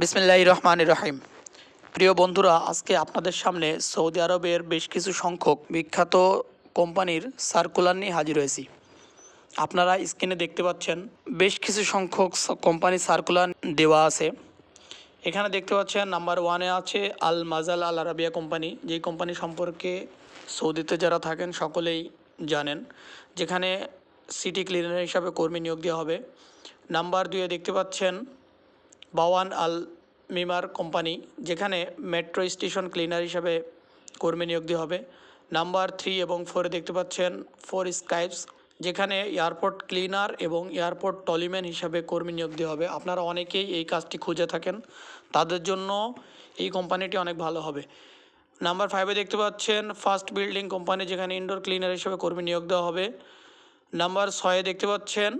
বিসমিল্লাহ রহমান রহিম। প্রিয় বন্ধুরা, আজকে আপনাদের সামনে সৌদি আরবের বেশ কিছু সংখ্যক বিখ্যাত কোম্পানির সার্কুলার নিয়ে হাজির হয়েছি। আপনারা স্ক্রিনে দেখতে পাচ্ছেন বেশ কিছু সংখ্যক কোম্পানির সার্কুলার দেওয়া আছে। এখানে দেখতে পাচ্ছেন নাম্বার ওয়ানে আছে Al Majal Al Arabia company. যেই কোম্পানি সম্পর্কে সৌদিতে যারা থাকেন, সকলেই জানেন। যেখানে সিটি ক্লিনার হিসাবে কর্মী নিয়োগ দেওয়া হবে। নাম্বার দুয়ে দেখতে পাচ্ছেন বাওয়ান আল মিমার কোম্পানি, যেখানে মেট্রো স্টেশন ক্লিনার হিসাবে কর্মী নিয়োগ দেওয়া হবে। নাম্বার থ্রি এবং ফোরে দেখতে পাচ্ছেন ফোর স্কাইপস, যেখানে এয়ারপোর্ট ক্লিনার এবং এয়ারপোর্ট টলিম্যান হিসাবে কর্মী নিয়োগ দেওয়া হবে। আপনারা অনেকেই এই কাজটি খুঁজে থাকেন, তাদের জন্য এই কোম্পানিটি অনেক ভালো হবে। নাম্বার ফাইভে দেখতে পাচ্ছেন ফার্স্ট বিল্ডিং কোম্পানি, যেখানে ইনডোর ক্লিনার হিসেবে কর্মী নিয়োগ দেওয়া হবে। নাম্বার ছয়ে দেখতে পাচ্ছেন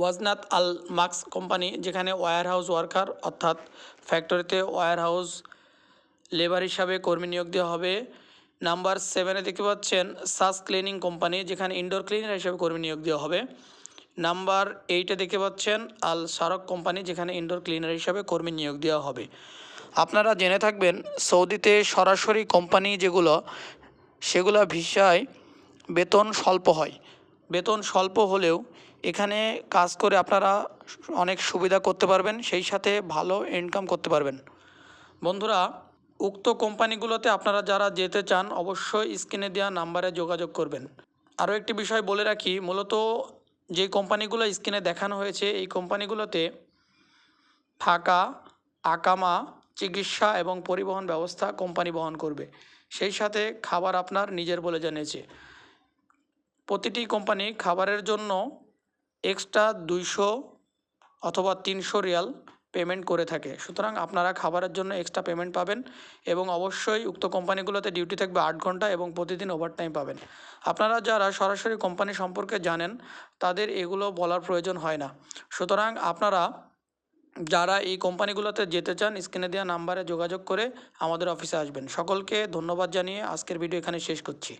ওয়াজনাত আল মার্কস কোম্পানি, যেখানে ওয়্যার হাউস ওয়ার্কার, অর্থাৎ ফ্যাক্টরিতে ওয়্যার হাউস লেবার হিসাবে কর্মী নিয়োগ দেওয়া হবে। নাম্বার সেভেনে দেখতে পাচ্ছেন সাস ক্লিনিং কোম্পানি, যেখানে ইনডোর ক্লিনার হিসেবে কর্মী নিয়োগ দেওয়া হবে। নাম্বার এইটে দেখতে পাচ্ছেন আল সারক কোম্পানি, যেখানে ইনডোর ক্লিনার হিসাবে কর্মী নিয়োগ দেওয়া হবে। আপনারা জেনে থাকবেন, সৌদিতে সরাসরি কোম্পানি যেগুলো, সেগুলো ভিসায় বেতন স্বল্প হয়। বেতন স্বল্প হলেও এখানে কাজ করে আপনারা অনেক সুবিধা করতে পারবেন, সেই সাথে ভালো ইনকাম করতে পারবেন। বন্ধুরা, উক্ত কোম্পানিগুলোতে আপনারা যারা যেতে চান, অবশ্যই স্ক্রিনে দেওয়া নাম্বারে যোগাযোগ করবেন। আরও একটি বিষয় বলে রাখি, মূলত যে কোম্পানিগুলো স্ক্রিনে দেখানো হয়েছে, এই কোম্পানিগুলোতে থাকা, আকামা, চিকিৎসা এবং পরিবহন ব্যবস্থা কোম্পানি বহন করবে। সেই সাথে খাবার আপনার নিজের বলে জানিয়েছে। প্রতিটি কোম্পানি খাবারের জন্য এক্সট্রা দুইশো অথবা তিনশো রিয়াল পেমেন্ট করে থাকে। সুতরাং আপনারা খাবারের জন্য এক্সট্রা পেমেন্ট পাবেন এবং অবশ্যই উক্ত কোম্পানিগুলোতে ডিউটি থাকবে আট ঘণ্টা এবং প্রতিদিন ওভারটাইম পাবেন। আপনারা যারা সরাসরি কোম্পানি সম্পর্কে জানেন, তাদের এগুলো বলার প্রয়োজন হয় না। সুতরাং আপনারা যারা এই কোম্পানিগুলোতে যেতে চান, স্ক্রিনে দেওয়া নাম্বারে যোগাযোগ করে আমাদের অফিসে আসবেন। সকলকে ধন্যবাদ জানিয়ে আজকের ভিডিও এখানে শেষ করছি।